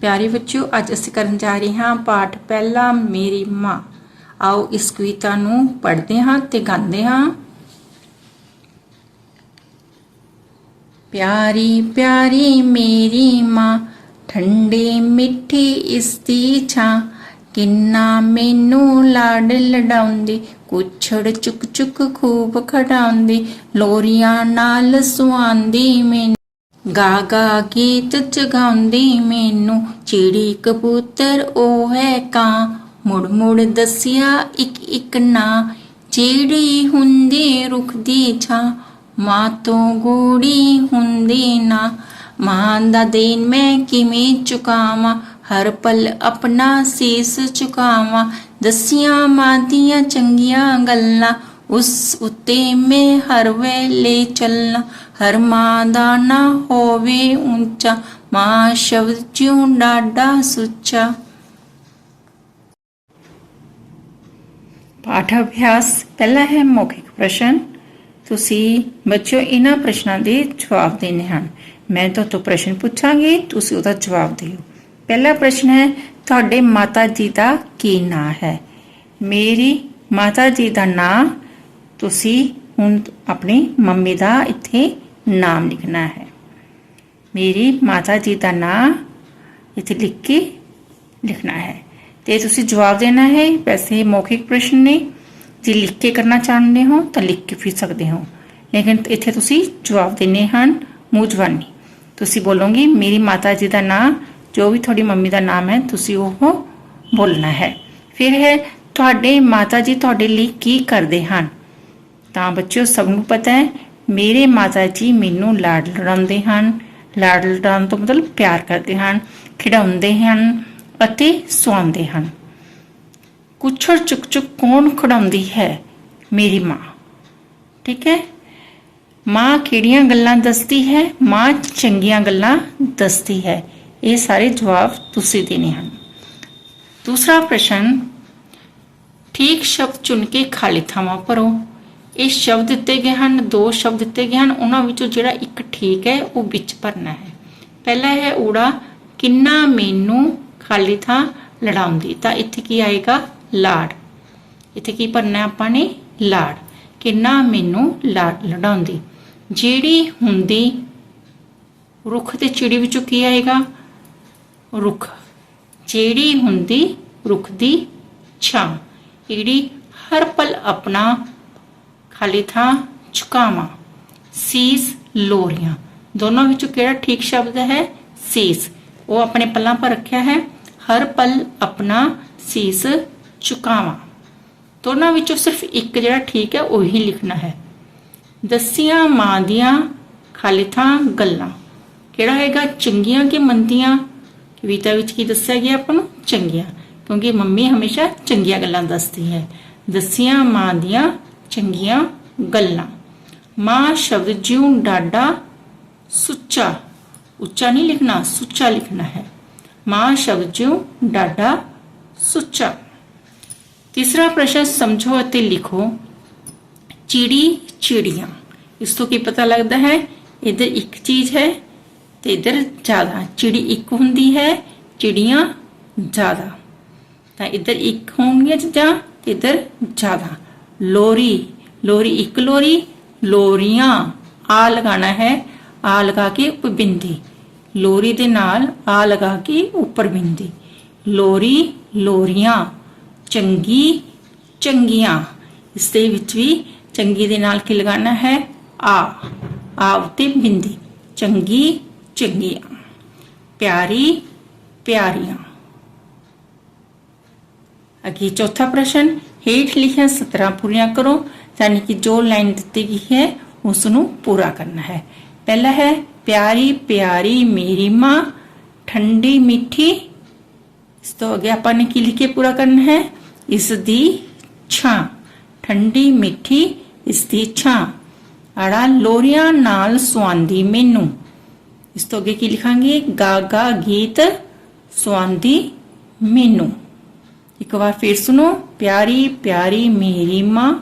ਪਿਆਰੇ ਬੱਚਿਓ, ਅੱਜ ਅਸੀਂ ਕਰਨ ਜਾ ਰਹੇ ਹਾਂ ਪਾਠ ਪਹਿਲਾ, ਮੇਰੀ ਮਾਂ। ਆਓ ਇਸ ਕਵਿਤਾ ਨੂੰ ਪੜ੍ਹਦੇ ਹਾਂ ਤੇ ਗਾਉਂਦੇ ਹਾਂ। ਪਿਆਰੀ ਪਿਆਰੀ ਮੇਰੀ ਮਾਂ, ਠੰਡੀ ਮਿੱਠੀ ਇਸ ਦੀ ਛਾਂ। ਕਿੰਨਾ ਮੈਨੂੰ ਲਾਡ ਲਡਾਉਂਦੀ, ਕੁਛੜ ਚੁੱਕ ਚੁੱਕ ਖੂਬ ਖਡਾਉਂਦੀ, ਲੋਰੀਆਂ ਨਾਲ ਸੁਆਂਦੀ ਮੈਨੂੰ। ਗਾ ਗਾ ਗੀਤ ਜਗਾਉਂਦੀ ਮੈਨੂੰ, ਚਿੜੀ ਕਬੂਤਰ ਉਹ ਹੈ ਕਾਂ। ਮੁੜ ਮੁੜ ਦੱਸਿਆ ਇੱਕ ਇੱਕ ਨਾ ਜਿਹੜੀ ਹੁੰਦੀ ਰੁੱਖ ਦੀ ਛਾਂ। ਮਾਂ ਤੋਂ ਗੂੜੀ ਹੁੰਦੀ ਨਾ। ਮਾਂ ਦਾ ਦੇਣ ਮੈਂ ਕਿਵੇਂ ਚੁਕਾਵਾਂ? ਹਰ ਪਲ ਆਪਣਾ ਸੀਸ ਚੁਕਾਵਾਂ। ਦਸੀਆਂ ਮਾਂ ਦੀਆਂ ਚੰਗੀਆਂ ਗੱਲਾਂ ਉਸ ਉਤੇ ਮੈਂ ਹਰ ਵੇਲੇ ਚੱਲਾਂ, ਹਰ ਮਾਂ ਦਾ ਨਾ ਹੋਵੇ ਉੱਚਾ, ਮਾਂ ਸ਼ਬਦ ਜਿਉ ਡਾਡਾ ਸੁੱਚਾ। ਪਾਠ ਅਭਿਆਸ, ਪਹਿਲਾ ਹੈ ਮੌਖਿਕ ਪ੍ਰਸ਼ਨ। ਤੁਸੀਂ ਬੱਚਿਓ, ਇਹਨਾਂ ਪ੍ਰਸ਼ਨਾਂ ਦੇ ਜਵਾਬ ਦੇਣੇ ਹਨ। ਮੈਂ ਤੁਹਾਨੂੰ ਪ੍ਰਸ਼ਨ ਪੁੱਛਾਂਗੀ, ਤੁਸੀਂ ਉਹਦਾ ਜਵਾਬ ਦਿਓ। ਪਹਿਲਾ ਪ੍ਰਸ਼ਨ ਹੈ, ਤੁਹਾਡੇ ਮਾਤਾ ਜੀ ਦਾ ਕੀ ਨਾਂ ਹੈ? ਮੇਰੀ ਮਾਤਾ ਜੀ ਦਾ ਨਾਂ ਤੁਸੀਂ ਹੁਣ ਆਪਣੀ ਮੰਮੀ ਦਾ ਇੱਥੇ ਨਾਮ ਲਿਖਣਾ ਹੈ। ਮੇਰੀ ਮਾਤਾ ਜੀ ਦਾ ਨਾਂ ਇੱਥੇ ਲਿਖ ਕੇ ਲਿਖਣਾ ਹੈ। ਤੇ ਤੁਸੀਂ ਜਵਾਬ ਦੇਣਾ ਹੈ ਵੈਸੇ ਮੌਖਿਕ ਪ੍ਰਸ਼ਨ ਨੇ। ਜੇ ਲਿਖ ਕੇ ਕਰਨਾ ਚਾਹੁੰਦੇ ਹੋ ਤਾਂ ਲਿਖ ਕੇ ਵੀ ਸਕਦੇ ਹੋ। ਲੇਕਿਨ ਇੱਥੇ ਤੁਸੀਂ ਜਵਾਬ ਦੇਣੇ ਹਨ ਮੂੰਹ ਜ਼ਬਾਨੀ ਤੁਸੀਂ ਬੋਲੋਗੇ, ਮੇਰੀ ਮਾਤਾ ਜੀ ਦਾ ਨਾਂ ਜੋ ਵੀ ਤੁਹਾਡੀ ਮੰਮੀ ਦਾ ਨਾਮ ਹੈ, ਤੁਸੀਂ ਉਹ ਬੋਲਣਾ ਹੈ। ਫਿਰ ਹੈ, ਤੁਹਾਡੇ ਮਾਤਾ ਜੀ ਤੁਹਾਡੇ ਲਈ ਕੀ ਕਰਦੇ ਹਨ? ਤਾਂ ਬੱਚਿਓ, ਸਭ ਨੂੰ ਪਤਾ ਹੈ, ਮੇਰੇ ਮਾਤਾ ਜੀ ਮੈਨੂੰ ਲਾਡ ਲੜਾਉਂਦੇ ਹਨ। ਲਾਡ ਲੜਾਉਣ ਤੋਂ ਮਤਲਬ ਪਿਆਰ ਕਰਦੇ ਹਨ, ਖਿਡਾਉਂਦੇ ਹਨ ਅਤੇ ਸੁਆਉਂਦੇ ਹਨ। ਕੁਛੜ ਚੁੱਕ ਚੁੱਕ ਕੌਣ ਖੜਾਉਂਦੀ ਹੈ? ਮੇਰੀ ਮਾਂ। ਠੀਕ ਹੈ? ਮਾਂ ਕਿਹੜੀਆਂ ਗੱਲਾਂ ਦੱਸਦੀ ਹੈ? ਮਾਂ ਚੰਗੀਆਂ ਗੱਲਾਂ ਦੱਸਦੀ ਹੈ। ਇਹ ਸਾਰੇ ਜਵਾਬ ਤੁਸੀਂ ਦੇਣੇ ਹਨ। ਦੂਸਰਾ ਪ੍ਰਸ਼ਨ, ਠੀਕ ਸ਼ਬਦ ਚੁਣ ਕੇ ਖਾਲੀ ਥਾਵਾਂ ਭਰੋ। ਇਹ ਸ਼ਬਦ ਦਿੱਤੇ ਗਏ ਹਨ, ਦੋ ਸ਼ਬਦ ਦਿੱਤੇ ਗਏ ਹਨ, ਉਹਨਾਂ ਵਿੱਚੋਂ ਜਿਹੜਾ ਇੱਕ ਠੀਕ ਹੈ, ਉਹ ਵਿੱਚ ਭਰਨਾ ਹੈ। ਪਹਿਲਾ ਹੈ ਊੜਾ, ਕਿੰਨਾ ਮੈਨੂੰ ਖਾਲੀ ਥਾਂ ਲੜਾਉਂਦੀ। ਤਾਂ ਇੱਥੇ ਕੀ ਆਏਗਾ? ਲਾੜ। ਇੱਥੇ ਕੀ ਭਰਨਾ ਆਪਾਂ ਨੇ? ਲਾੜ। ਕਿੰਨਾ ਮੈਨੂੰ ਲਾੜ, ਲੜਾਉਂਦੀ। ਜਿਹੜੀ ਹੁੰਦੀ, ਰੁੱਖ ਤੇ ਚਿੜੀ ਵਿੱਚੋਂ ਕੀ ਆਏਗਾ? ਰੁੱਖ। ਜਿਹੜੀ ਹੁੰਦੀ, ਰੁੱਖ ਦੀ ਛਾਂ। ਜਿਹੜੀ ਹਰ ਪਲ ਆਪਣਾ ਖਾਲੀ ਥਾਂ ਝੁਕਾਵਾਂ, ਸੀਸ, ਲੋਰੀਆਂ। ਦੋਨੋਂ ਵਿੱਚੋਂ ਕਿਹੜਾ ਠੀਕ ਸ਼ਬਦ ਹੈ? ਸੀਸ। ਉਹ ਆਪਣੇ ਪੱਲਾਂ ਪਰ ਰੱਖਿਆ ਹੈ। ਹਰ ਪਲ ਆਪਣਾ ਸੀਸ, ਝੁਕਾਵਾਂ। ਦੋਨਾਂ ਵਿੱਚੋਂ ਸਿਰਫ ਇੱਕ ਜਿਹੜਾ ਠੀਕ ਹੈ, ਉਹੀ ਲਿਖਣਾ ਹੈ। ਦਸੀਆਂ ਮਾਂ ਦੀਆਂ ਖਾਲੀ ਥਾਂ ਗੱਲਾਂ। ਕਿਹੜਾ ਹੈਗਾ? ਚੰਗੀਆਂ ਕਿ ਮੰਦੀਆਂ? ਕਵਿਤਾ ਵਿੱਚ ਕੀ ਦੱਸਿਆ ਗਿਆ ਆਪਾਂ ਨੂੰ? ਚੰਗੀਆਂ। ਕਿਉਂਕਿ ਮੰਮੀ ਹਮੇਸ਼ਾ ਚੰਗੀਆਂ ਗੱਲਾਂ ਦੱਸਦੀ ਹੈ। ਦਸੀਆਂ ਮਾਂ ਦੀਆਂ ਚੰਗੀਆਂ ਗੱਲਾਂ। ਮਾਂ ਸ਼ਬਦ ਜਿਉ ਡਾਡਾ ਸੁੱਚਾ, ਉੱਚਾ ਨਹੀਂ ਲਿਖਣਾ, ਸੁੱਚਾ ਲਿਖਣਾ ਹੈ। ਮਾਂ ਸ਼ਬਦ ਜਿਉ ਡਾਡਾ ਸੁੱਚਾ। ਤੀਸਰਾ ਪ੍ਰਸ਼ਨ ਸਮਝੋ ਅਤੇ ਲਿਖੋ, ਚਿੜੀ ਚਿੜੀਆਂ। ਇਸ ਤੋਂ ਕੀ ਪਤਾ ਲੱਗਦਾ ਹੈ? ਇਧਰ ਇੱਕ ਚੀਜ਼ ਹੈ ਤੇ ਇਧਰ ਜ਼ਿਆਦਾ। ਚਿੜੀ ਇੱਕ ਹੁੰਦੀ ਹੈ, ਚਿੜੀਆਂ ਜ਼ਿਆਦਾ। ਤਾਂ ਇਧਰ ਇੱਕ ਹੋਣਗੀਆਂ ਚੀਜ਼ਾਂ ਤੇ ਇਧਰ ਜ਼ਿਆਦਾ। ਲੋਰੀ ਲੋਰੀ ਇੱਕ ਲੋਰੀ, ਲੋਰੀਆਂ, ਆ ਲਗਾਣਾ ਹੈ, ਆ ਲਗਾ ਕੇ ਉੱਪਰ ਬਿੰਦੀ। ਲੋਰੀ ਦੇ ਨਾਲ ਆ ਲਗਾ ਕੇ ਉੱਪਰ ਬਿੰਦੀ। ਲੋਰੀ, ਲੋਰੀਆਂ, ਚੰਗੀ, ਚੰਗੀਆਂ। ਇਸ ਦੇ ਵਿੱਚ ਵੀ ਚੰਗੀ ਦੇ ਨਾਲ ਕੀ ਲਗਾਣਾ ਹੈ? ਆ ਆ ਉੱਤੇ ਬਿੰਦੀ। ਚੰਗੀ, ਚੰਗੀਆਂ। ਪਿਆਰੀ, ਪਿਆਰੀਆਂ। ਅੱਗੇ ਚੌਥਾ ਪ੍ਰਸ਼ਨ ਹੇਠ ਲਿਖੀਆਂ ਸਤਰਾਂ ਪੂਰੀਆਂ ਕਰੋ, ਯਾਨੀ ਕਿ ਜੋ ਲਾਈਨ ਦਿੱਤੀ ਗਈ ਹੈ ਉਸ ਨੂੰ ਪੂਰਾ ਕਰਨਾ ਹੈ। ਪਹਿਲਾ ਹੈ, ਪਿਆਰੀ ਪਿਆਰੀ ਮੇਰੀ ਮਾਂ, ਠੰਡੀ ਮਿੱਠੀ। ਇਸ ਤੋਂ ਅੱਗੇ ਆਪਾਂ ਨੇ ਕੀ ਲਿਖ ਕੇ ਪੂਰਾ ਕਰਨਾ ਹੈ? ਇਸ ਦੀ ਛਾਂ, ਠੰਡੀ ਮਿੱਠੀ, ਇਸ ਦੀ ਛਾਂ। ਅੜਾ ਲੋਰੀਆਂ ਨਾਲ ਸੁਆਂਦੀ ਮੈਨੂੰ। ਇਸ ਤੋਂ ਅੱਗੇ ਕੀ ਲਿਖਾਂਗੇ? ਗਾਗਾ ਗੀਤ ਸੁਆਂਦੀ ਮੈਨੂੰ। ਇੱਕ ਵਾਰ ਫਿਰ ਸੁਣੋ। ਪਿਆਰੀ ਪਿਆਰੀ ਮੇਰੀ ਮਾਂ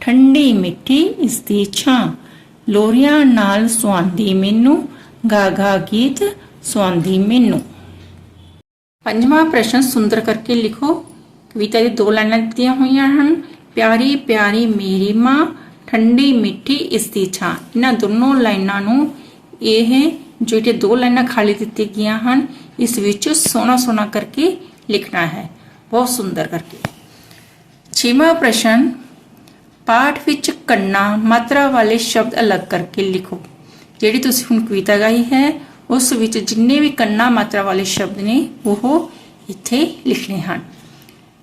ਠੰਡੀ ਮਿੱਠੀ ਇਸ ਦੀ ਛਾਂ। ਲੋਰੀਆਂ ਨਾਲ ਸੁਆਂਦੀ ਮੈਨੂੰ ਗਾਗਾ ਗੀਤ ਸੁਆਂਦੀ ਮੈਨੂੰ। ਪੰਜਵਾਂ ਪ੍ਰਸ਼ਨ ਸੁੰਦਰ ਕਰਕੇ ਲਿਖੋ। ਕਵਿਤਾ ਦੀ ਦੋ ਲਾਈਨਾਂ ਦਿੱਤੀਆਂ ਹੋਈਆਂ ਹਨ। ਪਿਆਰੀ ਪਿਆਰੀ ਮੇਰੀ ਮਾਂ ਠੰਡੀ ਮਿੱਠੀ ਇਸ ਦੀ ਛਾਂ। ਇਹਨਾਂ ਦੋਨੋਂ ਲਾਈਨਾਂ ਨੂੰ ਇਹ ਜਿਹੜੇ ਦੋ ਲਾਈਨਾਂ ਖਾਲੀ ਦਿੱਤੀ ਗਈਆਂ ਹਨ, ਇਸ ਵਿੱਚ ਸੋਹਣਾ ਸੋਹਣਾ ਕਰਕੇ ਲਿਖਣਾ ਹੈ। ਬਹੁਤ ਸੁੰਦਰ ਕਰਕੇ। ਛੇਵਾਂ ਪ੍ਰਸ਼ਨ, ਪਾਠ ਵਿੱਚ ਕੰਨਾ, ਮਾਤਰਾ ਵਾਲੇ ਸ਼ਬਦ ਅਲੱਗ ਕਰਕੇ ਲਿਖੋ। ਜਿਹੜੀ ਤੁਸੀਂ ਹੁਣ ਕਵਿਤਾ ਗਾਈ ਹੈ, ਉਸ ਵਿੱਚ ਜਿੰਨੇ ਵੀ ਕੰਨਾ, ਮਾਤਰਾ ਵਾਲੇ ਸ਼ਬਦ ਨੇ, ਉਹ ਇੱਥੇ ਲਿਖਣੇ ਹਨ।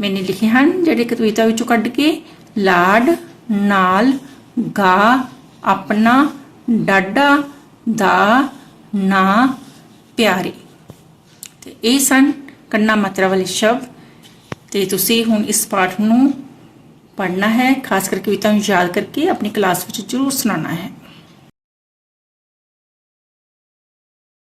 ਮੈਨੇ ਲਿਖੇ ਹਨ, ਜਿਹੜੇ ਕਵਿਤਾ ਵਿੱਚੋਂ ਕੱਢ ਕੇ, ਲਾਡ, ਨਾਲ, ਗਾ, ਆਪਣਾ, ਡਾਡਾ, ਦਾ, ਨਾ, ਪਿਆਰੇ। ਤੇ ਇਹ ਸਨ ਕੰਨਾ, ਮਾਤਰਾ ਵਾਲੇ ਸ਼ਬਦ। ਤੇ ਤੁਸੀਂ ਹੁਣ ਇਸ ਪਾਠ ਨੂੰ ਪੜ੍ਹਨਾ ਹੈ, ਖਾਸ ਕਰਕੇ ਕਵਿਤਾ ਨੂੰ ਯਾਦ ਕਰਕੇ ਆਪਣੀ ਕਲਾਸ ਵਿੱਚ ਜ਼ਰੂਰ ਸੁਣਾਉਣਾ ਹੈ।